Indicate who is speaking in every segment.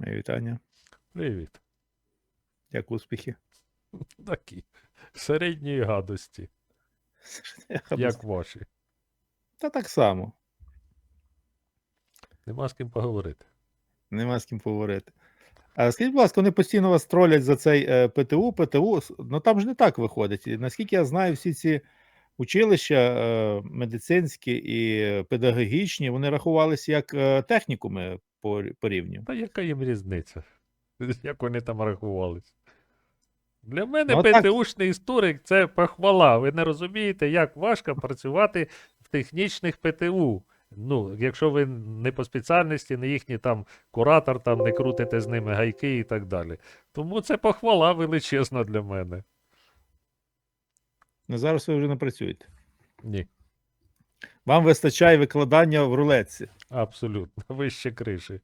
Speaker 1: Мої вітання.
Speaker 2: Привіт.
Speaker 1: Як успіхи?
Speaker 2: Такі. Середньої гадості, як ваші.
Speaker 1: Та так само.
Speaker 2: Нема з ким поговорити.
Speaker 1: Нема з ким поговорити. А скажіть, будь ласка, вони постійно вас тролять за цей е, ПТУ, ПТУ. Ну там ж не так виходить. І наскільки я знаю, всі ці училища е, медицинські і педагогічні, вони рахувалися як е, технікуми по, по рівню.
Speaker 2: Та яка їм різниця? Як вони там рахувались? Для мене
Speaker 1: Ну.
Speaker 2: ПТУшний історик це похвала. Ви не розумієте, як важко працювати в технічних ПТУ. Ну, якщо ви не по спеціальності, не їхній там куратор, там не крутите з ними гайки і так далі. Тому це похвала величезна для мене.
Speaker 1: Ну зараз ви вже не працюєте.
Speaker 2: Ні,
Speaker 1: Вам вистачає викладання в рулетці.
Speaker 2: Абсолютно. Вище криші.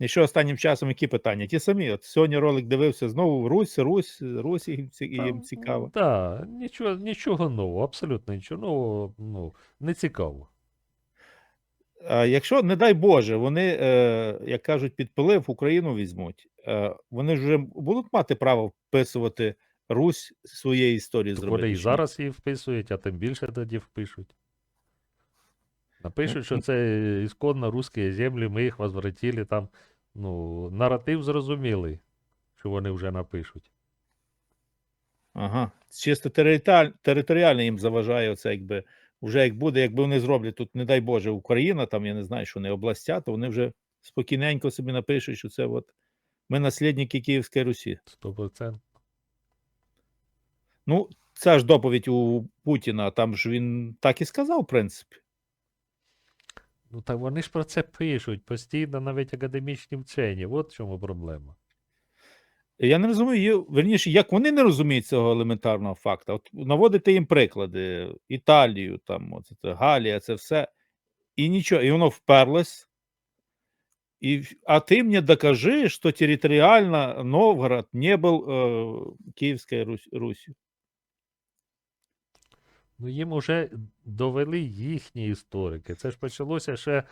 Speaker 1: І що останнім часом які питання? Ті самі. От сьогодні ролик дивився знову Русь, Русь, Русь їм, їм цікаво.
Speaker 2: Так, нічого, нічого нового, абсолютно нічого нового, ну, не цікаво.
Speaker 1: А якщо, не дай Боже, вони, е, як кажуть, підпилив Україну візьмуть, е, вони ж вже будуть мати право вписувати Русь своєї історії зробити.
Speaker 2: вони і зараз її вписують, а тим більше тоді впишуть. Напишуть, що це ісконно русські землі, ми їх возвратили там. Ну, наратив зрозумілий, що вони вже напишуть.
Speaker 1: Ага. Чисто територіаль, територіально їм заважає оце, якби вже як буде, якби вони зроблять тут, не дай Боже, Україна, там я не знаю, що не областя, то вони вже спокійненько собі напишуть, що це от ми наслідники Київської Русі.
Speaker 2: 100%.
Speaker 1: Ну, це ж доповідь у Путіна, там ж він так і сказав, в принципі.
Speaker 2: Ну, так вони ж про це пишуть постійно, навіть академічні вчені. От в чому проблема.
Speaker 1: Я не розумію, верніше, як вони не розуміють цього елементарного факту. От наводити їм приклади, Італію, там, це, Галія, це все. І нічого, і воно вперлось. І, а ти мені докажи, що територіально Новгород не був е, Київською Русь, Русью.
Speaker 2: Ну, їм уже довели їхні історики. Це ж почалося ще,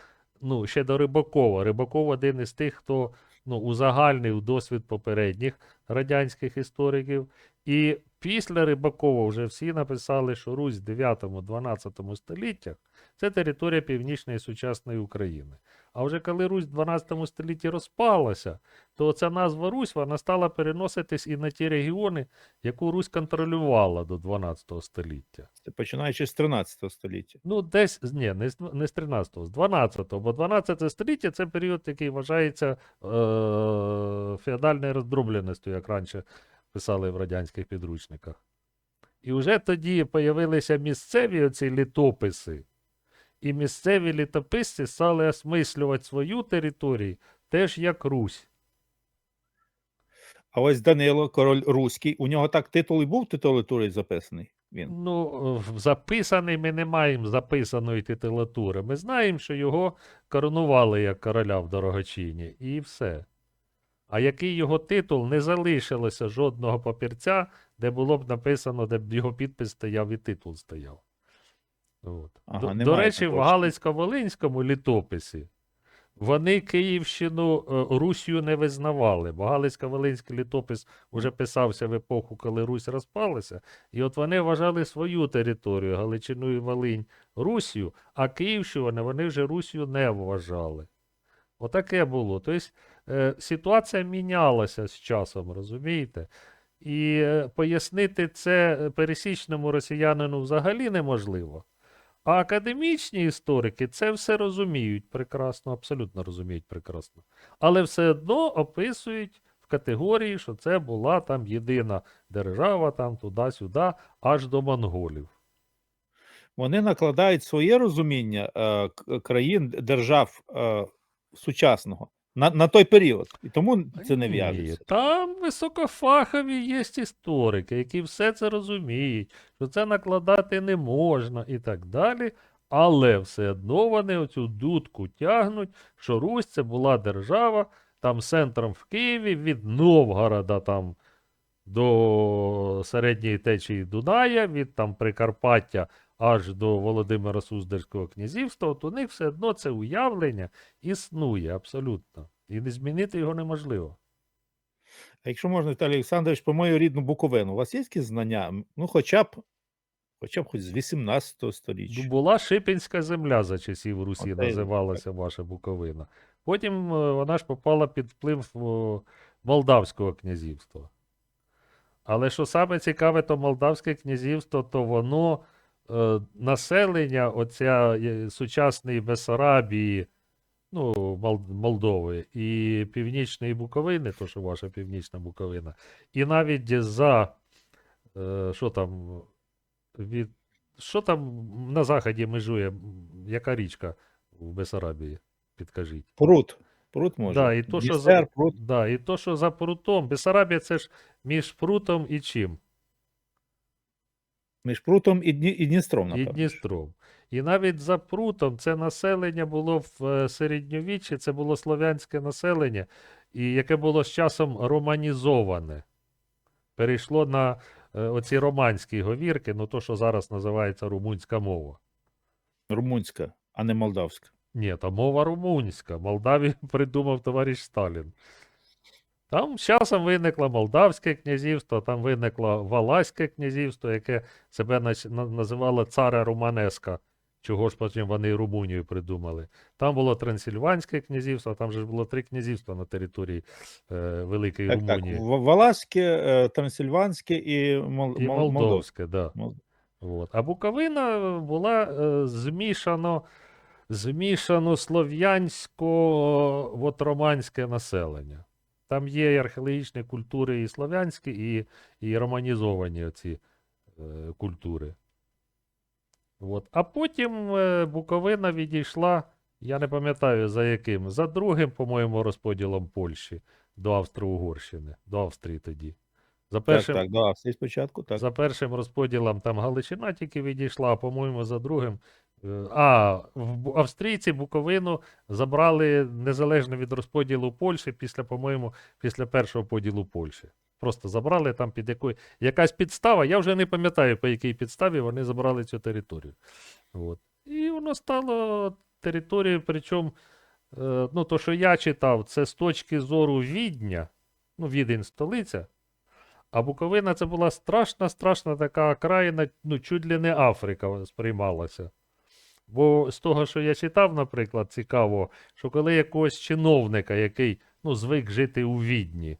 Speaker 2: ну, ще до Рибакова. Рибаков один із тих, хто ну, узагальнив досвід попередніх радянських істориків. І після Рибакова вже всі написали, що Русь в 9-12 століттях це територія північної сучасної України. А вже коли Русь в 12 столітті розпалася, то ця назва Русь вона стала переноситись і на ті регіони, яку Русь контролювала до 12 століття.
Speaker 1: Це починаючи з 13 століття.
Speaker 2: Ну, десь, ні, не з, не з 13-го, з 12-го, бо 12 століття це період, який вважається е- феодальною роздробленістю, як раніше писали в радянських підручниках. І вже тоді появилися місцеві оці літописи, і місцеві літописці стали осмислювати свою територію теж як Русь.
Speaker 1: А ось Данило, король Руський, у нього так титул і був титулатурою записаний. Він.
Speaker 2: Ну, записаний ми не маємо записаної титулатури. Ми знаємо, що його коронували як короля в дорогочині, і все. А який його титул, не залишилося жодного папірця, де було б написано, де б його підпис стояв і титул стояв. От.
Speaker 1: Ага,
Speaker 2: до, до речі, в. Галицько-Волинському літописі вони Київщину е, Русью не визнавали, бо Галицько-Волинський літопис вже писався в епоху, коли Русь розпалася, і от вони вважали свою територію, Галичину і Волинь, Русью, а Київщину вони вже Русью не вважали. Отаке було. Тобто е, ситуація мінялася з часом, розумієте? І е, пояснити це пересічному росіянину взагалі неможливо. А академічні історики це все розуміють прекрасно, абсолютно розуміють прекрасно. Але все одно описують в категорії, що це була там єдина держава, там туди-сюди, аж до монголів.
Speaker 1: Вони накладають своє розуміння е, країн, держав е, сучасного на, на той період. І тому це не в'яжеться.
Speaker 2: Там високофахові є історики, які все це розуміють, що це накладати не можна і так далі. Але все одно вони оцю дудку тягнуть, що Русь це була держава, там центром в Києві, від Новгорода там до середньої течії Дуная, від там Прикарпаття аж до Володимира Суздальського князівства, от у них все одно це уявлення існує абсолютно. І не змінити його неможливо.
Speaker 1: А якщо можна, Віталій Олександрович, про мою рідну Буковину, у вас є якісь знання? Ну, хоча б, хоча б хоч з 18
Speaker 2: Ну,
Speaker 1: століття.
Speaker 2: була Шипінська земля за часів Русі,
Speaker 1: Оце,
Speaker 2: називалася ваша Буковина. Потім е, вона ж попала під вплив Молдавського князівства. Але що саме цікаве, то Молдавське князівство, то воно населення, оця е, сучасної Бесарабії, ну, Молдови і Північної Буковини, то що ваша Північна Буковина, і навіть за е, що там від що там на заході межує, яка річка в Бесарабії? Підкажіть.
Speaker 1: Прут. Прут може.
Speaker 2: Да, і то, що за,
Speaker 1: Прут.
Speaker 2: да, і то, що за прутом. Бесарабія це ж між прутом і чим?
Speaker 1: Між Прутом і, Дні, і Дністром,
Speaker 2: І. Дністром. І навіть за прутом це населення було в е, середньовіччі, це було слов'янське населення, і яке було з часом романізоване. Перейшло на е, оці романські говірки, ну то, що зараз називається румунська мова.
Speaker 1: Румунська, а не молдавська.
Speaker 2: Ні, та мова румунська. Молдавію придумав товариш Сталін. Там з часом виникло Молдавське князівство, там виникло Валаське князівство, яке себе називало царе Романеска, чого ж потім вони і Румунію придумали. Там було Трансильванське князівство, там же ж було три князівства на території е, Великої
Speaker 1: Так, так.
Speaker 2: Румунії.
Speaker 1: В- Валаське, е, Трансильванське і, Мол,
Speaker 2: І
Speaker 1: Мол-
Speaker 2: Молдовське, да.
Speaker 1: Мол-
Speaker 2: От. А Буковина була е, змішано, змішано слов'янсько-романське населення. Там є і археологічні культури і слов'янські, і, і романізовані оці е, культури. От. А потім е, Буковина відійшла, я не пам'ятаю за яким, за другим, по-моєму, розподілом Польщі до Австро-Угорщини, до Австрії тоді. За першим,
Speaker 1: так, да, все спочатку, так.
Speaker 2: за першим розподілом там Галичина тільки відійшла, а по-моєму, за другим. А, австрійці Буковину забрали незалежно від розподілу Польщі після, по-моєму, після першого поділу Польщі. Просто забрали там під якою. Якась підстава, я вже не пам'ятаю, по якій підставі вони забрали цю територію. От. І воно стало територією, причому, е, ну, то, що я читав, це з точки зору Відня, ну, Відень столиця, а Буковина це була страшна, страшна така окраїна, ну, чуть ли не Африка сприймалася. Бо з того, що я читав, наприклад, цікаво, що коли якогось чиновника, який ну, звик жити у Відні,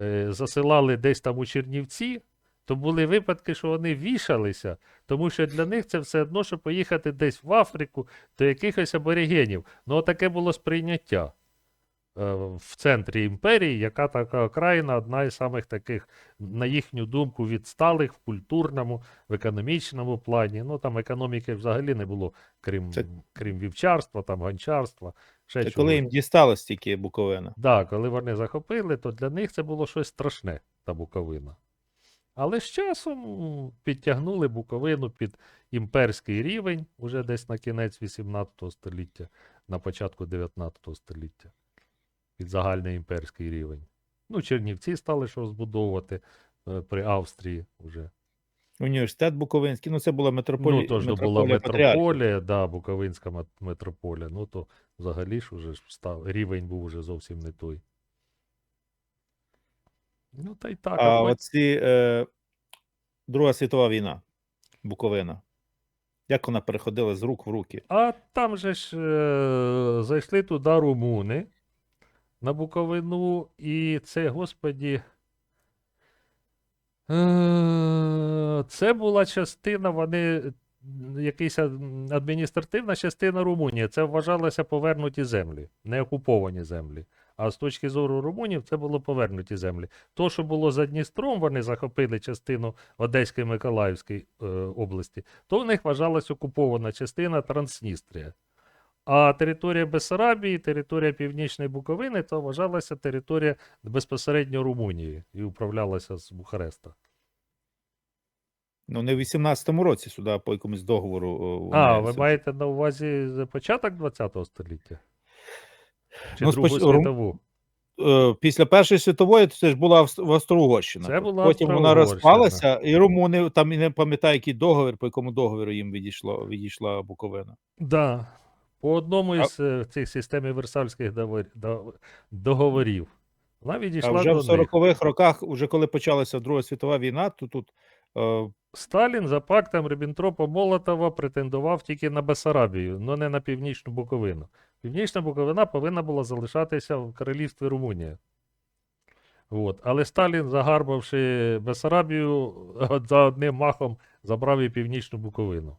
Speaker 2: е, засилали десь там у Чернівці, то були випадки, що вони вішалися, тому що для них це все одно, що поїхати десь в Африку до якихось аборигенів. Ну, таке було сприйняття в центрі імперії, яка така країна, одна із самих таких, на їхню думку, відсталих в культурному, в економічному плані. Ну там економіки взагалі не було, крім,
Speaker 1: Це-
Speaker 2: крім вівчарства, там гончарства. Ще
Speaker 1: Це
Speaker 2: чогось.
Speaker 1: коли їм дісталось тільки Буковина.
Speaker 2: Да, коли вони захопили, то для них це було щось страшне, та Буковина. Але з часом підтягнули Буковину під імперський рівень, уже десь на кінець 18 століття, на початку 19 століття. Під загальний імперський рівень. Ну, Чернівці стали що збудовувати е, при Австрії вже.
Speaker 1: Університет Буковинський, ну це була метрополія.
Speaker 2: ну, то ж була метрополія, да, Буковинська мет- метрополія. Ну, то взагалі ж уже став, рівень був уже зовсім не той. Ну, та й так.
Speaker 1: А
Speaker 2: от-
Speaker 1: оці е, Друга світова війна, Буковина. Як вона переходила з рук в руки?
Speaker 2: А там же ж е, зайшли туди румуни на Буковину, і це, господі. Е, це була частина, вони. ад- адміністративна частина Румунії. Це вважалося повернуті землі, не окуповані землі. А з точки зору румунів це було повернуті землі. То, що було за Дністром, вони захопили частину Одеської Миколаївської е, області, то в них вважалась окупована частина Трансністрія. А територія Бессарабії, територія Північної Буковини, то вважалася територія безпосередньо Румунії і управлялася з Бухареста.
Speaker 1: Ну, не в 18-му році сюди, по якомусь договору.
Speaker 2: А, ви маєте на увазі початок ХХ століття? Чи
Speaker 1: Ну,
Speaker 2: Другу
Speaker 1: споч-
Speaker 2: світову?
Speaker 1: е, після Першої світової це ж була Авс- Австро-Угорщина.
Speaker 2: Це була
Speaker 1: Потім вона розпалася, і румуни там і не пам'ятаю, який договір, по якому договіру їм відійшло, відійшла Буковина.
Speaker 2: Да. По одному із е, цих системи Версальських договорів. Вона
Speaker 1: А
Speaker 2: відійшла
Speaker 1: вже
Speaker 2: до
Speaker 1: в 40-х роках, уже коли почалася Друга світова війна, то тут е,
Speaker 2: Сталін за пактом Ріббентропа Молотова претендував тільки на Бесарабію, але не на Північну Буковину. Північна Буковина повинна була залишатися в королівстві Румунія. От. Але Сталін, загарбавши Бесарабію, за одним махом забрав і Північну Буковину.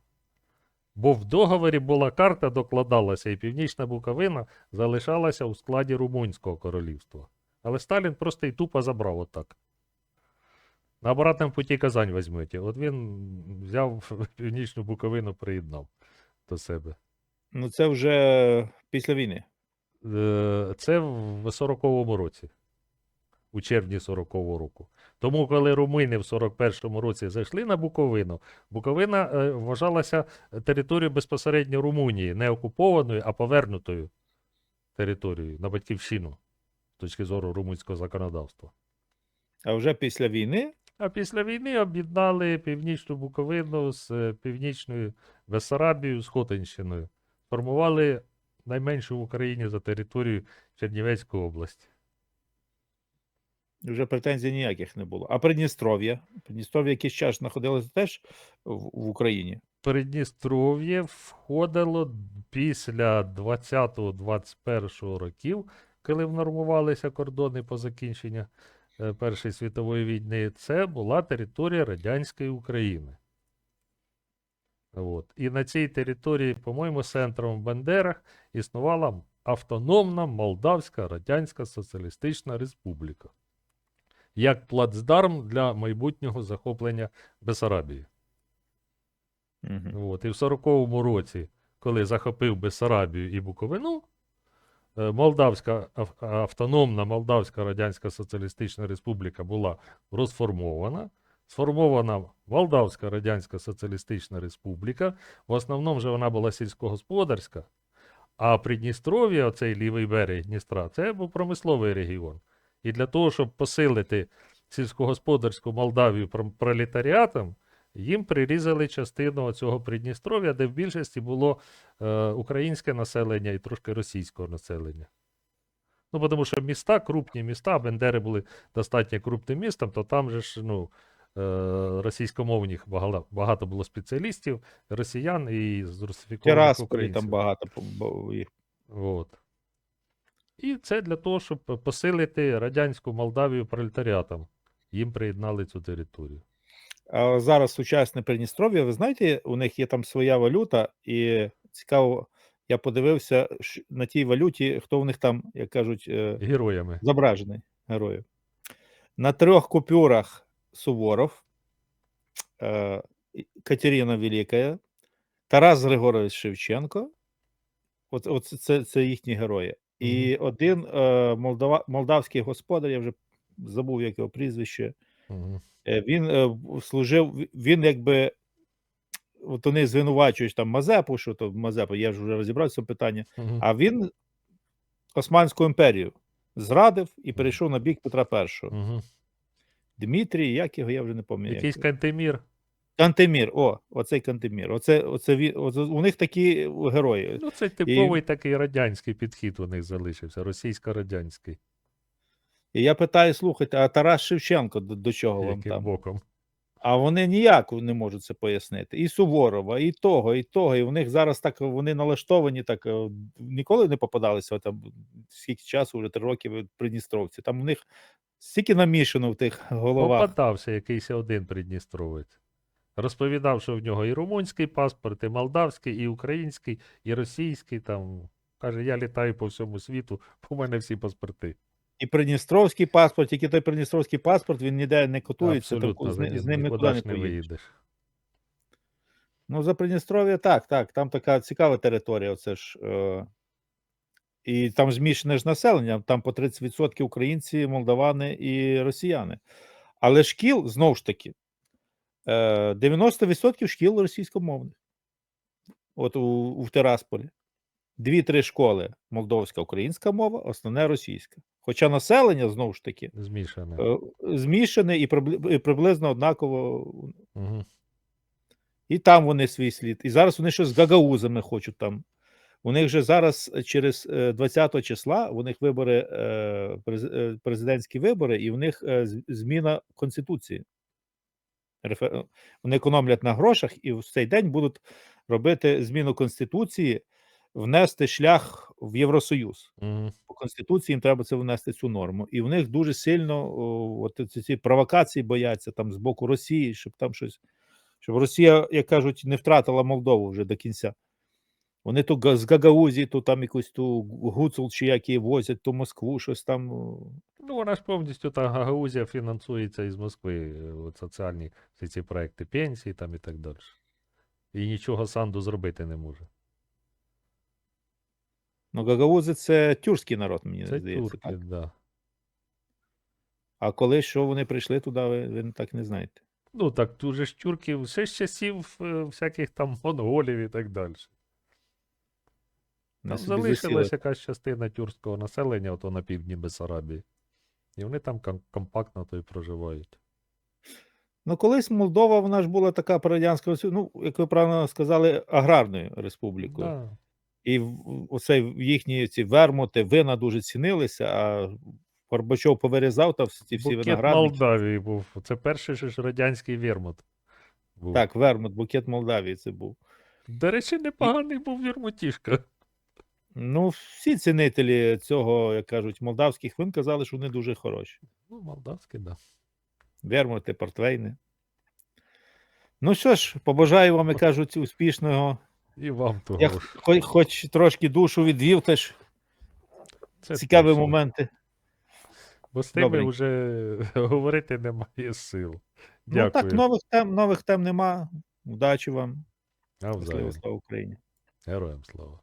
Speaker 2: Бо в договорі була карта, докладалася, і Північна Буковина залишалася у складі Румунського королівства. Але Сталін просто і тупо забрав отак. На обратному путі Казань візьмете. От він взяв Північну Буковину, приєднав до себе.
Speaker 1: ну це вже після війни.
Speaker 2: Е, Це в 40-му році, у червні 40-го року. Тому, коли румуни в 41-му році зайшли на Буковину, Буковина е, вважалася територією безпосередньо Румунії, не окупованою, а повернутою територією на батьківщину з точки зору румунського законодавства.
Speaker 1: А вже після війни
Speaker 2: А після війни об'єднали Північну Буковину з е, Північною Бессарабією, з Хотинщиною. Формували найменшу в Україні за територію Чернівецької області.
Speaker 1: Вже претензій ніяких не було. А Придністров'я? Придністров'я якийсь час знаходилося теж в, в Україні.
Speaker 2: Передністров'я входило після 20-21 років, коли внормувалися кордони по закінченню е, Першої світової війни. Це була територія радянської України. От. І на цій території, по-моєму, центром в Бандерах існувала автономна Молдавська Радянська Соціалістична Республіка як плацдарм для майбутнього захоплення Бесарабії.
Speaker 1: Угу.
Speaker 2: От, і в 40-му році, коли захопив Бессарабію і Буковину, е, Молдавська автономна Молдавська Радянська Соціалістична Республіка була розформована. Сформована Молдавська Радянська Соціалістична Республіка. В основному же вона була сільськогосподарська, а Придністров'я, оцей лівий берег Дністра, це був промисловий регіон. І для того, щоб посилити сільськогосподарську Молдавію пролетаріатом, їм прирізали частину цього Придністров'я, де в більшості було е, українське населення і трошки російського населення. Ну, тому що міста, крупні міста, Бендери були достатньо крупним містом, то там же ж ну, е, російськомовних багато, багато було спеціалістів, росіян і з русифікованих українців.
Speaker 1: там багато їх.
Speaker 2: От. І це для того, щоб посилити радянську Молдавію пролетаріатом. Їм приєднали цю територію.
Speaker 1: А зараз сучасне Придністров'я, ви знаєте, у них є там своя валюта, і цікаво, я подивився на тій валюті, хто в них там, як кажуть, е,
Speaker 2: Героями.
Speaker 1: зображений героїв. На трьох купюрах Суворов, е, Катерина Велика, Тарас Григорович Шевченко. От, от це, це їхні герої. І один е, молдава, молдавський господар, я вже забув, як його прізвище.
Speaker 2: Мгм.
Speaker 1: Е, Він е, служив, він якби. От вони звинувачують там Мазепу, що то Мазепа, я ж вже розібрався в питанні.
Speaker 2: Мгм.
Speaker 1: А він Османську імперію зрадив і перейшов на бік Петра І.
Speaker 2: Мгм.
Speaker 1: Дмитрій, як його, я вже не пам'ятаю.
Speaker 2: Якийсь. Кантемір.
Speaker 1: Кантемір, о, оцей Кантемір. Оце, оце, оце, у них такі герої.
Speaker 2: Ну, це типовий такий радянський підхід у них залишився, російсько-радянський.
Speaker 1: І я питаю, слухайте, а Тарас Шевченко до, до чого вам
Speaker 2: Яким
Speaker 1: там?
Speaker 2: боком.
Speaker 1: А вони ніяк не можуть це пояснити. І Суворова, і того, і того. І в них зараз так вони налаштовані, так е, ніколи не попадалися там скільки часу, вже три роки в Придністровці. Там у них стільки намішано в тих головах.
Speaker 2: Попадався якийсь один придністровець. Розповідав, що в нього і румунський паспорт, і молдавський, і український, і російський. Там. Каже, я літаю по всьому світу, у мене всі паспорти.
Speaker 1: І Придністровський паспорт, тільки той Придністровський паспорт, він ніде не котується,
Speaker 2: Абсолютно,
Speaker 1: так, з, з ним
Speaker 2: нікуди
Speaker 1: не поїдеш.
Speaker 2: виїдеш.
Speaker 1: Ну, за Придністров'я так, так. Там така цікава територія. Оце ж, е, і там змішане ж населення, там по 30% українці, молдавани і росіяни. Але шкіл, знову ж таки, 90% шкіл російськомовних. От у, у Тирасполі. дві-три школи молдовська українська мова, основне російська. Хоча населення знову ж таки
Speaker 2: Змішане.
Speaker 1: е, змішане і прибли- і приблизно однаково.
Speaker 2: Угу.
Speaker 1: І там вони свій слід. І зараз вони ще з гагаузами хочуть там. У них же зараз е, через е, 20 числа у них вибори, е, през- е, президентські вибори, і в них е, зміна конституції. Рефе- Вони економлять на грошах, і в цей день будуть робити зміну конституції, внести шлях в Євросоюз.
Speaker 2: Угу.
Speaker 1: По конституції їм треба це внести цю норму. І в них дуже сильно о, от ці, ці провокації бояться там з боку Росії, щоб там щось, щоб Росія, як кажуть, не втратила Молдову вже до кінця. Вони то з Гагаузії, то там якусь ту гуцул чи як її возять, то Москву, щось там.
Speaker 2: Ну, вона ж повністю та Гагаузія фінансується із Москви. е, От соціальні всі ці проекти пенсії там і так далі. І нічого Санду зробити не може.
Speaker 1: Ну, Гагаузи це тюркський народ, мені
Speaker 2: Це
Speaker 1: здається.
Speaker 2: турки,
Speaker 1: Так?
Speaker 2: да.
Speaker 1: А коли що вони прийшли туди, ви, ви так не знаєте.
Speaker 2: Ну так, тут же ж тюрків ще з часів е, всяких там монголів і так далі. Там
Speaker 1: собі
Speaker 2: залишилась якась частина тюркського населення, ото на півдні Бесарабії. І вони там компактно то й проживають.
Speaker 1: Ну, колись Молдова, вона ж була така Союзу, ну, як ви правильно сказали, аграрною республікою.
Speaker 2: Да.
Speaker 1: І в- оцей їхні ці вермути, вина дуже цінилися, а Горбачов повирізав та всі ці всі
Speaker 2: Букет
Speaker 1: виноградники.
Speaker 2: Молдавії був. Це перший ж радянський вермут. Був.
Speaker 1: Так, вермут, букет Молдавії це був.
Speaker 2: До речі, непоганий був вірмутішка.
Speaker 1: Ну, всі цінителі цього, як кажуть, молдавських вин казали, що вони дуже хороші.
Speaker 2: Ну, молдавський, да.
Speaker 1: Вермути, портвейни. Ну що ж, побажаю вам, як кажуть, успішного.
Speaker 2: І вам того
Speaker 1: Я хоч, хоч трошки душу відвів, теж
Speaker 2: Це
Speaker 1: цікаві
Speaker 2: точно.
Speaker 1: моменти.
Speaker 2: Бо з тими
Speaker 1: Добренько.
Speaker 2: вже говорити немає сил.
Speaker 1: Ну
Speaker 2: Дякую.
Speaker 1: так, нових тем, нових тем нема. Удачі вам. Щасливо, слава Україні.
Speaker 2: Героям слава.